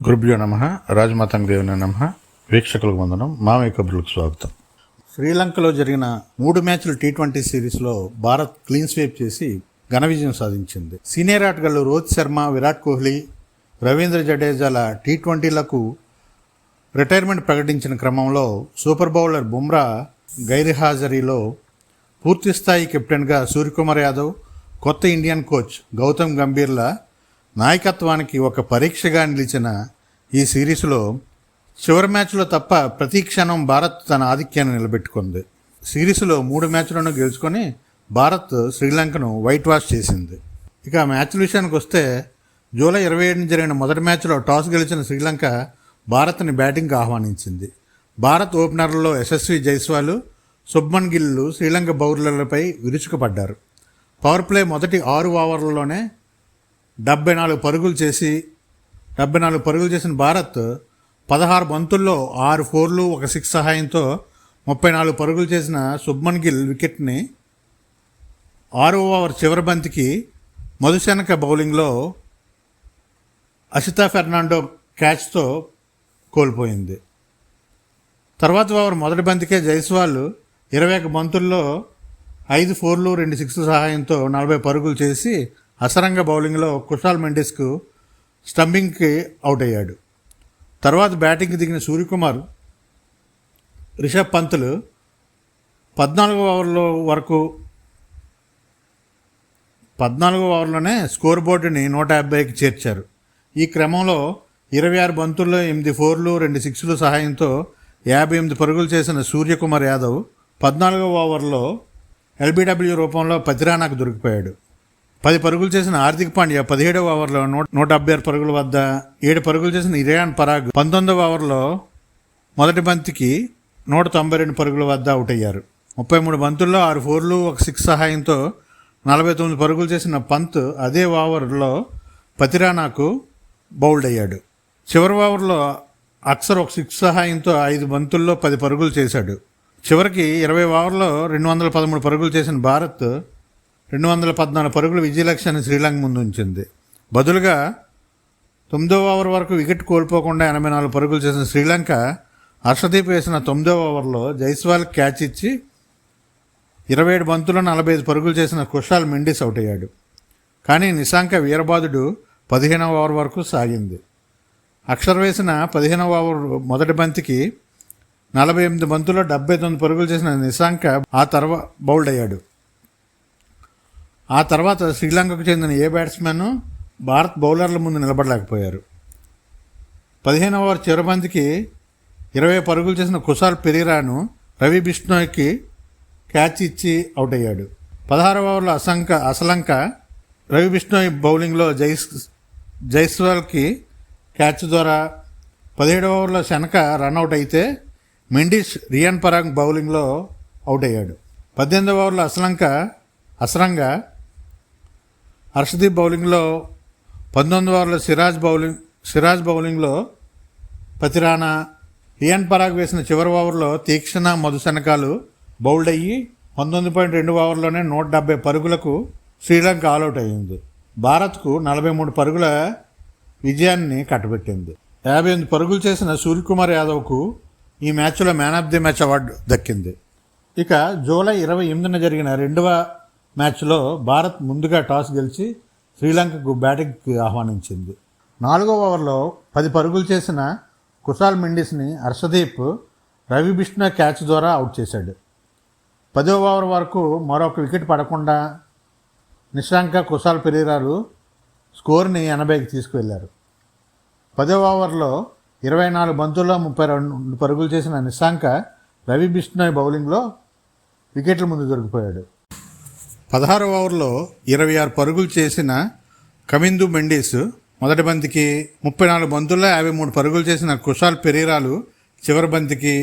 గురుభ్యో నమ రాజమాతంగ దేవుని నమ వీక్షకులకు వందనం మామయ్య కబుర్లకు స్వాగతం. శ్రీలంకలో జరిగిన మూడు మ్యాచ్ల టీ ట్వంటీ సిరీస్లో భారత్ క్లీన్ స్వీప్ చేసి ఘన విజయం సాధించింది. సీనియర్ ఆటగాళ్ళు రోహిత్ శర్మ విరాట్ కోహ్లీ రవీంద్ర జడేజాల టీ ట్వంటీలకు రిటైర్మెంట్ ప్రకటించిన క్రమంలో సూపర్ బౌలర్ బుమ్రా గైర్హాజరీలో పూర్తిస్థాయి కెప్టెన్గా సూర్యకుమార్ యాదవ్ కొత్త ఇండియన్ కోచ్ గౌతమ్ గంభీర్ల నాయకత్వానికి ఒక పరీక్షగా నిలిచిన ఈ సిరీస్లో చివరి మ్యాచ్లో తప్ప ప్రతి క్షణం భారత్ తన ఆధిక్యాన్ని నిలబెట్టుకుంది. సిరీస్లో మూడు మ్యాచ్లను గెలుచుకొని భారత్ శ్రీలంకను వైట్ వాష్ చేసింది. ఇక ఆ మ్యాచ్ల విషయానికి వస్తే జూలై ఇరవై ఏడున జరిగిన మొదటి మ్యాచ్లో టాస్ గెలిచిన శ్రీలంక భారత్ని బ్యాటింగ్కి ఆహ్వానించింది. భారత్ ఓపెనర్లలో యశస్వి జైస్వాల్ శుభ్మన్ గిల్లు శ్రీలంక బౌలర్లపై విరుచుకుపడ్డారు. పవర్ ప్లే మొదటి ఆరు ఓవర్లలోనే డెబ్బై నాలుగు పరుగులు చేసి డెబ్బై నాలుగు పరుగులు చేసిన భారత్ పదహారు బంతుల్లో ఆరు ఫోర్లు ఒక సిక్స్ సహాయంతో ముప్పై నాలుగు పరుగులు చేసిన శుభ్మన్ గిల్ వికెట్ని ఆరో ఓవర్ చివరి బంతికి మధుశనక బౌలింగ్లో అసితా ఫెర్నాండో క్యాచ్తో కోల్పోయింది. తర్వాత ఓవర్ మొదటి బంతికే జైస్వాల్ ఇరవై ఒక బంతుల్లో ఐదు ఫోర్లు రెండు సిక్స్ సహాయంతో నలభై పరుగులు చేసి అసరంగ బౌలింగ్లో కుషాల్ మెండిస్కు స్టంపింగ్కి అవుట్ అయ్యాడు. తర్వాత బ్యాటింగ్కి దిగిన సూర్యకుమార్ రిషబ్ పంతులు పద్నాలుగో ఓవర్లో వరకు పద్నాలుగో ఓవర్లోనే స్కోర్ బోర్డుని నూట యాభైకి చేర్చారు. ఈ క్రమంలో ఇరవై ఆరు బంతుల్లో ఎనిమిది ఫోర్లు రెండు సిక్స్లు సహాయంతో యాభై ఎనిమిది పరుగులు చేసిన సూర్యకుమార్ యాదవ్ పద్నాలుగో ఓవర్లో ఎల్బీడబ్ల్యూ రూపంలో పతిరానాకు దొరికిపోయాడు. పది పరుగులు చేసిన హార్దిక్ పాండ్యా పదిహేడవ ఓవర్లో నూట నూట డెబ్బై ఆరు పరుగుల వద్ద ఏడు పరుగులు చేసిన ఇరాన్ పరాగ్ పంతొమ్మిదవ ఓవర్లో మొదటి బంతికి నూట తొంభై రెండు పరుగుల వద్ద అవుట్ అయ్యారు. ముప్పై మూడు బంతుల్లో ఆరు ఫోర్లు ఒక సిక్స్ సహాయంతో నలభై తొమ్మిది పరుగులు చేసిన పంత్ అదే ఓవర్లో పతిరానాకు బౌల్డ్ అయ్యాడు. చివరి ఓవర్లో అక్సర్ ఒక సిక్స్ సహాయంతో ఐదు బంతుల్లో పది పరుగులు చేశాడు. చివరికి ఇరవై ఓవర్లో రెండు వందల పదమూడు పరుగులు చేసిన భారత్ రెండు వందల పద్నాలుగు పరుగుల విజయ శ్రీలంక ముందు ఉంచింది బదులుగా తొమ్మిదో ఓవర్ వరకు వికెట్ కోల్పోకుండా ఎనభై నాలుగు పరుగులు చేసిన శ్రీలంక హర్షదీప్ వేసిన తొమ్మిదో ఓవర్లో జైస్వాల్ క్యాచ్ ఇచ్చి ఇరవై ఏడు బంతుల్లో నలభై ఐదు పరుగులు చేసిన కుషాల్ మెండిస్ అవుట్ అయ్యాడు కానీ నిశాంక వీరబాదుడు పదిహేనవ ఓవర్ వరకు సాగింది. అక్షర్ వేసిన పదిహేనవ ఓవర్ మొదటి బంతికి నలభై ఎనిమిది బంతుల్లో డెబ్బై తొమ్మిది పరుగులు చేసిన నిశాంక ఆ తర్వాత బౌల్డ్ అయ్యాడు. ఆ తర్వాత శ్రీలంకకు చెందిన ఏ బ్యాట్స్మెన్ భారత్ బౌలర్ల ముందు నిలబడలేకపోయారు. పదిహేనవ ఓవర్ చివరి ఇరవై పరుగులు చేసిన కుశాల్ పెరీరాను రవి బిష్ణోయ్కి క్యాచ్ ఇచ్చి అవుట్ అయ్యాడు. పదహారవ ఓవర్లో అసంక అసలంక రవి బిష్ణోయ్ బౌలింగ్లో జైస్ జైస్వాల్కి క్యాచ్ ద్వారా పదిహేడవ ఓవర్లో శనక రన్అట్ అయితే మెండిస్ రియాన్ పరాంగ్ బౌలింగ్లో అవుట్ అయ్యాడు. పద్దెనిమిదవ ఓవర్లో అసలంక అసరంగా హర్షదీప్ బౌలింగ్లో పంతొమ్మిది ఓవర్ల సిరాజ్ బౌలింగ్ సిరాజ్ బౌలింగ్లో పతిరానా రియాన్ పరాగ్ వేసిన చివరి ఓవర్లో తీక్షణ మధుశనకాలు బౌల్డ్ అయ్యి పంతొమ్మిది పాయింట్ రెండు ఓవర్లోనే నూట డెబ్బై పరుగులకు శ్రీలంక ఆల్అవుట్ అయ్యింది. భారత్కు నలభై మూడు పరుగుల విజయాన్ని కట్టబెట్టింది. యాభై ఎనిమిది పరుగులు చేసిన సూర్యకుమార్ యాదవ్కు ఈ మ్యాచ్లో man of the match award దక్కింది. ఇక జూలై ఇరవై ఎనిమిదిన జరిగిన రెండవ మ్యాచ్లో భారత్ ముందుగా టాస్ గెలిచి శ్రీలంకకు బ్యాటింగ్కి ఆహ్వానించింది. నాలుగో ఓవర్లో పది పరుగులు చేసిన కుశాల్ మెండిస్ని హర్షదీప్ రవి బిష్ణ క్యాచ్ ద్వారా అవుట్ చేశాడు. పదో ఓవర్ వరకు మరొక వికెట్ పడకుండా నిశాంక కుశాల్ పెరీరాలు స్కోర్ని ఎనభైకి తీసుకువెళ్ళారు. పదో ఓవర్లో ఇరవై నాలుగు బంతుల్లో ముప్పై రెండు పరుగులు చేసిన నిశాంక రవి బిష్ణోయ్ బౌలింగ్లో వికెట్ల ముందు దొరికిపోయాడు. పదహారు ఓవర్లో ఇరవై ఆరు పరుగులు చేసిన కమిందు మెండిస్ మొదటి బంతికి ముప్పై నాలుగు బంతుల్లో యాభై మూడు పరుగులు చేసిన కుషాల్ పెరీరాలు చివరి బంతికి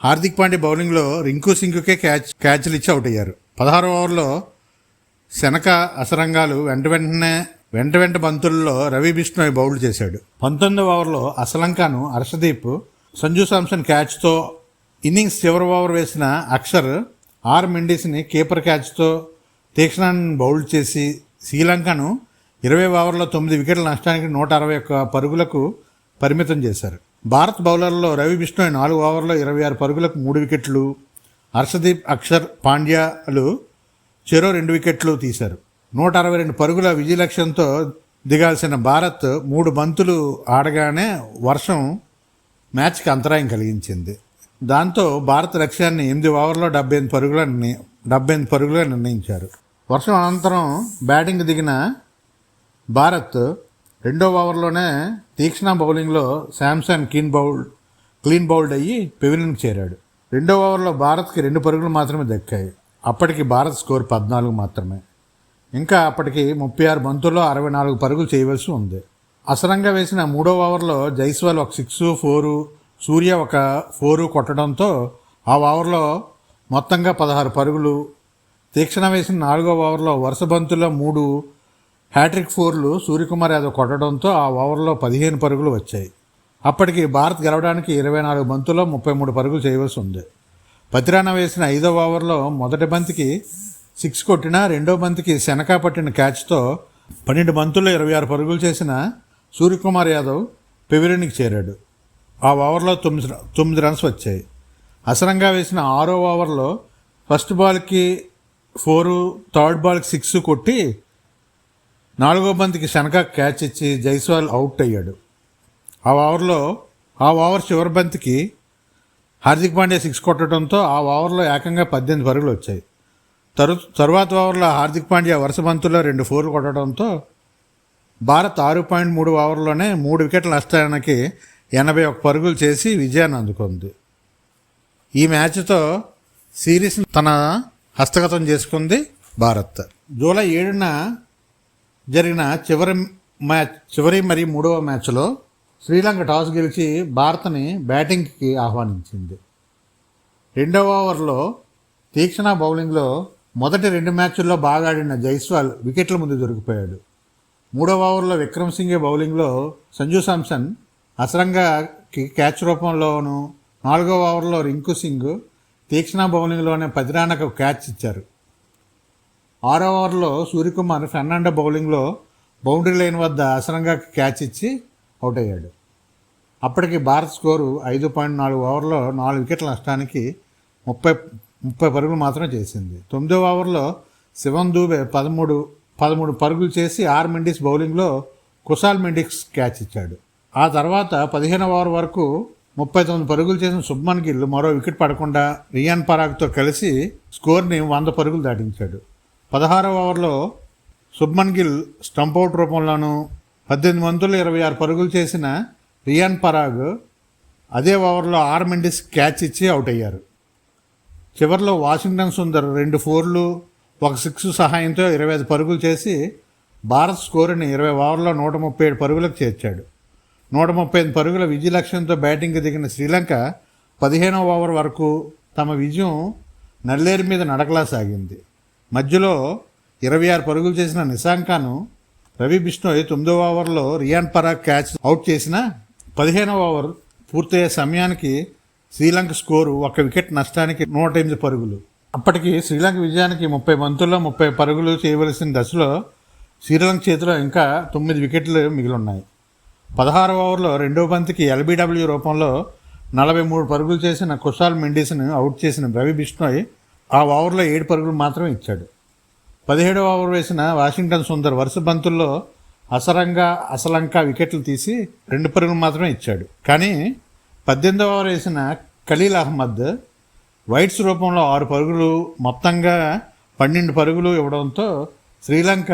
హార్దిక్ పాండే బౌలింగ్లో రింకు సింగ్కే క్యాచ్ క్యాచ్లు ఇచ్చి అవుట్ అయ్యారు. పదహారు ఓవర్లో శనక అసరంగాలు వెంట వెంటనే వెంట వెంట బంతుల్లో రవి బిష్ణోయ్ బౌల్ చేశాడు. పంతొమ్మిదవ ఓవర్లో అసలంకాను హర్షదీప్ సంజు సామ్సన్ క్యాచ్తో ఇన్నింగ్స్ చివరి ఓవర్ వేసిన అక్షర్ ఆర్ మెండిస్ని కీపర్ క్యాచ్తో తీక్షణాన్ని బౌల్డ్ చేసి శ్రీలంకను ఇరవై ఓవర్లో తొమ్మిది వికెట్ల నష్టానికి నూట అరవై ఒక్క పరుగులకు పరిమితం చేశారు. భారత్ బౌలర్లో రవి బిష్ణోయ్ నాలుగు ఓవర్లో ఇరవై ఆరు పరుగులకు మూడు వికెట్లు. హర్షదీప్ అక్షర్ పాండ్యాలు చెరో రెండు వికెట్లు తీశారు. నూట అరవై రెండు పరుగుల విజయలక్ష్యంతో దిగాల్సిన భారత్ మూడు బంతులు ఆడగానే వర్షం మ్యాచ్కి అంతరాయం కలిగించింది. దాంతో భారత లక్ష్యాన్ని ఎనిమిది ఓవర్లో డెబ్బై ఎనిమిది పరుగుల డెబ్బై ఎనిమిది పరుగులుగా నిర్ణయించారు. వర్షం అనంతరం బ్యాటింగ్ దిగిన భారత్ రెండో ఓవర్లోనే తీక్షణ బౌలింగ్లో Samson clean bowled clean bowled అయ్యి పెవిలియన్కి చేరాడు. రెండో ఓవర్లో భారత్కి రెండు పరుగులు మాత్రమే దక్కాయి. అప్పటికి భారత్ స్కోర్ పద్నాలుగు మాత్రమే. ఇంకా అప్పటికి ముప్పై ఆరు బంతుల్లో అరవై నాలుగు పరుగులు చేయవలసి ఉంది. అసలంగా వేసిన మూడో ఓవర్లో జైస్వాల్ ఒక సిక్స్ ఫోరు సూర్య ఒక ఫోరు కొట్టడంతో ఆ ఓవర్లో మొత్తంగా పదహారు పరుగులు తీక్షణ వేసిన నాలుగో ఓవర్లో వరుస బంతుల్లో మూడు హ్యాట్రిక్ ఫోర్లు సూర్యకుమార్ యాదవ్ కొట్టడంతో ఆ ఓవర్లో పదిహేను పరుగులు వచ్చాయి. అప్పటికి భారత్ గెలవడానికి ఇరవై నాలుగు బంతుల్లో ముప్పై మూడు పరుగులు చేయవలసి ఉంది. పతిరాణ వేసిన ఐదో ఓవర్లో మొదటి బంతికి సిక్స్ కొట్టిన రెండో బంతికి శనక పట్టిన క్యాచ్తో పన్నెండు బంతుల్లో ఇరవై ఆరు పరుగులు చేసిన సూర్యకుమార్ యాదవ్ పెవిలియన్కి చేరాడు. ఆ ఓవర్లో తొమ్మిది తొమ్మిది రన్స్ వచ్చాయి. అసరంగా వేసిన ఆరో ఓవర్లో ఫస్ట్ బాల్కి ఫోరు థర్డ్ బాల్కి సిక్స్ కొట్టి నాలుగో బంతికి శనక క్యాచ్ ఇచ్చి జైస్వాల్ అవుట్ అయ్యాడు. ఆ ఓవర్లో ఆ ఓవర్ చివరి బంతికి హార్దిక్ పాండ్యా సిక్స్ కొట్టడంతో ఆ ఓవర్లో ఏకంగా పద్దెనిమిది పరుగులు వచ్చాయి. తరు తరువాత ఓవర్లో హార్దిక్ పాండ్యా వరుస బంతుల్లో రెండు ఫోర్లు కొట్టడంతో భారత్ ఆరు పాయింట్ మూడు ఓవర్లోనే మూడు వికెట్ల నష్టానికి ఎనభై ఒక పరుగులు చేసి విజయాన్ని అందుకుంది. ఈ మ్యాచ్తో సిరీస్ తన హస్తగతం చేసుకుంది భారత్. జూలై ఏడున జరిగిన చివరి మ్యాచ్ చివరి మరియు మూడవ మ్యాచ్లో శ్రీలంక టాస్ గెలిచి భారత్ని బ్యాటింగ్కి ఆహ్వానించింది. రెండవ ఓవర్లో తీక్షణ బౌలింగ్లో మొదటి రెండు మ్యాచ్ల్లో బాగా ఆడిన జైస్వాల్ వికెట్ల ముందు దొరికిపోయాడు. మూడవ ఓవర్లో విక్రమ్ సింగే బౌలింగ్లో సంజు సామ్సన్ అసరంగా క్యాచ్ రూపంలోను నాలుగవ ఓవర్లో రింకు సింగ్ తీక్షణ బౌలింగ్లోనే పదిరానకు క్యాచ్ ఇచ్చారు. ఆరో ఓవర్లో సూర్యకుమార్ ఫెర్నాండో బౌలింగ్లో బౌండరీ లైన్ వద్ద అసరంగా క్యాచ్ ఇచ్చి అవుట్ అయ్యాడు. అప్పటికి భారత్ స్కోరు ఐదు పాయింట్ నాలుగు ఓవర్లో నాలుగు వికెట్ల నష్టానికి ముప్పై ముప్పై పరుగులు మాత్రమే చేసింది. తొమ్మిదో ఓవర్లో శివన్ దూబే పదమూడు పదమూడు పరుగులు చేసి ఆర్ మెండిస్ బౌలింగ్లో కుశాల్ మెండిక్స్ క్యాచ్ ఇచ్చాడు. ఆ తర్వాత పదిహేను ఓవర్ వరకు ముప్పై తొమ్మిది పరుగులు చేసిన శుభ్మన్ గిల్ మరో వికెట్ పడకుండా రియాన్ పరాగ్తో కలిసి స్కోర్ని వంద పరుగులు దాటించాడు. పదహారవ ఓవర్లో శుభ్మన్ గిల్ స్టంపౌట్ రూపంలోనూ పద్దెనిమిది వందలు ఇరవై ఆరు పరుగులు చేసిన రియాన్ పరాగ్ అదే ఓవర్లో ఆర్ మెండిస్ క్యాచ్ ఇచ్చి అవుట్ అయ్యారు. చివరిలో వాషింగ్టన్ సుందర్ రెండు ఫోర్లు ఒక సిక్స్ సహాయంతో ఇరవై ఐదు పరుగులు చేసి భారత్ స్కోరుని ఇరవై ఓవర్లో నూట ముప్పై ఏడు పరుగులకు చేర్చాడు. నూట ముప్పై ఐదు పరుగుల విజయ లక్ష్యంతో బ్యాటింగ్కి దిగిన శ్రీలంక పదిహేనవ ఓవర్ వరకు తమ విజయం నల్లేరు మీద నడకలా సాగింది. మధ్యలో ఇరవై ఆరు పరుగులు చేసిన నిశాంకాను రవి బిష్ణోయ్ తొమ్మిదవ ఓవర్లో రియాన్ పరాగ్ క్యాచ్ అవుట్ చేసిన పదిహేనవ ఓవర్ పూర్తయ్యే సమయానికి శ్రీలంక స్కోరు ఒక వికెట్ నష్టానికి నూట ఎనిమిది పరుగులు. అప్పటికి శ్రీలంక విజయానికి ముప్పై బంతుల్లో ముప్పై పరుగులు చేయవలసిన దశలో శ్రీలంక చేతిలో ఇంకా తొమ్మిది వికెట్లు మిగిలి ఉన్నాయి. పదహారు ఓవర్లో రెండో బంతికి ఎల్బీడబ్ల్యూ రూపంలో నలభై మూడు పరుగులు చేసిన కుషాల్ మెండిస్ను అవుట్ చేసిన రవి బిష్ణోయ్ ఆ ఓవర్లో ఏడు పరుగులు మాత్రమే ఇచ్చాడు. పదిహేడవ ఓవర్ వేసిన వాషింగ్టన్ సుందర్ వరుస బంతుల్లో అసరంగా అసలంక వికెట్లు తీసి రెండు పరుగులు మాత్రమే ఇచ్చాడు. కానీ పద్దెనిమిదవ ఓవర్ వేసిన ఖలీల్ అహ్మద్ వైట్స్ రూపంలో ఆరు పరుగులు మొత్తంగా పన్నెండు పరుగులు ఇవ్వడంతో శ్రీలంక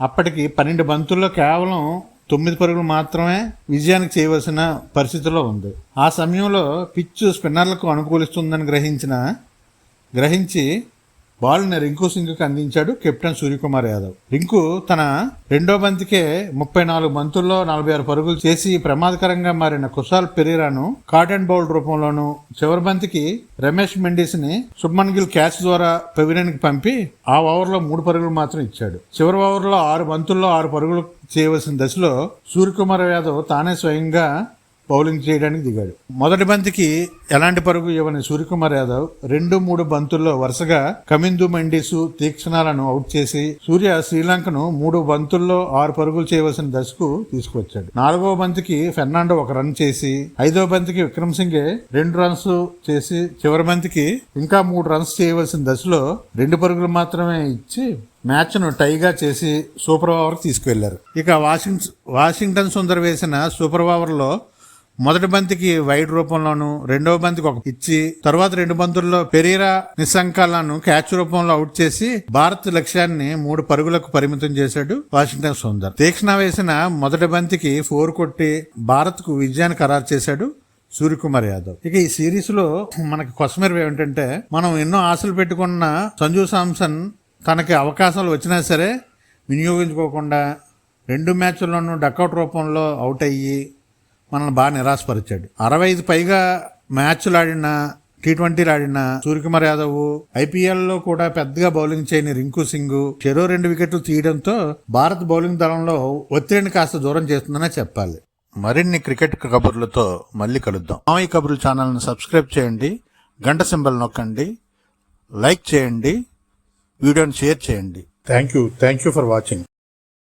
అప్పటికి పన్నెండు బంతుల్లో కేవలం తొమ్మిది పరుగులు మాత్రమే విజయానికి చేయవలసిన పరిస్థితిలో ఉంది. ఆ సమయంలో పిచ్ స్పిన్నర్లకు అనుకూలిస్తుందని గ్రహించిన గ్రహించి బాల్ని రింకు సింగ్కి అందించాడు కెప్టెన్ సూర్యకుమార్ యాదవ్. రింకు తన రెండో బంతికే ముప్పై నాలుగు బంతుల్లో నలభై ఆరు పరుగులు చేసి ప్రమాదకరంగా మారిన కుశాల్ పెరీరాను కాటన్ బౌల్ రూపంలోను చివరి బంతికి రమేష్ మెండిస్ని సుబ్మన్ గిల్ క్యాచ్ ద్వారా పెవిలియన్కి పంపి ఆ ఓవర్లో మూడు పరుగులు మాత్రం ఇచ్చాడు. చివరి ఓవర్లో ఆరు బంతుల్లో ఆరు పరుగులు చేయవలసిన దశలో సూర్యకుమార్ యాదవ్ తానే స్వయంగా బౌలింగ్ చేయడానికి దిగాడు. మొదటి బంతికి ఎలాంటి పరుగు ఇవ్వని సూర్యకుమార్ యాదవ్ రెండు మూడు బంతుల్లో వరుసగా కమిందు మెండిసు తీక్షణాలను అవుట్ చేసి సూర్య శ్రీలంకను మూడు బంతుల్లో ఆరు పరుగులు చేయవలసిన దశకు తీసుకువచ్చాడు. నాలుగవ బంతికి ఫెర్నాండో ఒక రన్ చేసి ఐదవ బంతికి విక్రమ్ సింగే రెండు రన్స్ చేసి చివరి బంతికి ఇంకా మూడు రన్స్ చేయవలసిన దశలో రెండు పరుగులు మాత్రమే ఇచ్చి మ్యాచ్ను టైగా చేసి సూపర్ ఓవర్కి తీసుకువెళ్ళారు. ఇక వాషింగ్ వాషింగ్టన్ సుందర్ వేసిన సూపర్ ఓవర్లో మొదటి బంతికి వైడ్ రూపంలోను రెండవ బంతికి ఒక ఇచ్చి తర్వాత రెండు బంతుల్లో పెరీరా నిశంకాలను క్యాచ్ రూపంలో అవుట్ చేసి భారత్ లక్ష్యాన్ని మూడు పరుగులకు పరిమితం చేశాడు వాషింగ్టన్ సుందర్. తీక్షణ వేసిన మొదటి బంతికి ఫోర్ కొట్టి భారత్కు విజయాన్ని ఖరారు చేశాడు సూర్యకుమార్ యాదవ్. ఇక ఈ సిరీస్లో మనకి కొసమెరు ఏమిటంటే మనం ఎన్నో ఆశలు పెట్టుకున్న సంజు సామ్సన్ తనకి అవకాశాలు వచ్చినా సరే వినియోగించుకోకుండా రెండు మ్యాచ్ల్లోనూ డక్అవుట్ రూపంలో అవుట్ అయ్యి మనల్ని బాగా నిరాశపరిచాడు. అరవై ఐదు పైగా మ్యాచ్లు ఆడిన టీ ట్వంటీలు ఆడిన సూర్యకుమార్ యాదవ్ ఐపీఎల్లో కూడా పెద్దగా బౌలింగ్ చేయని రింకు సింగ్ చెరో రెండు వికెట్లు తీయడంతో భారత్ బౌలింగ్ దళంలో ఒత్తిడిని కాస్త దూరం చేస్తుందనే చెప్పాలి. మరిన్ని క్రికెట్ కబుర్లతో మళ్ళీ కలుద్దాం. మామయ్య కబుర్లు ఛానల్ని సబ్స్క్రైబ్ చేయండి గంట సింబల్ నొక్కండి లైక్ చేయండి వీడియోని షేర్ చేయండి. Thank you thank you for watching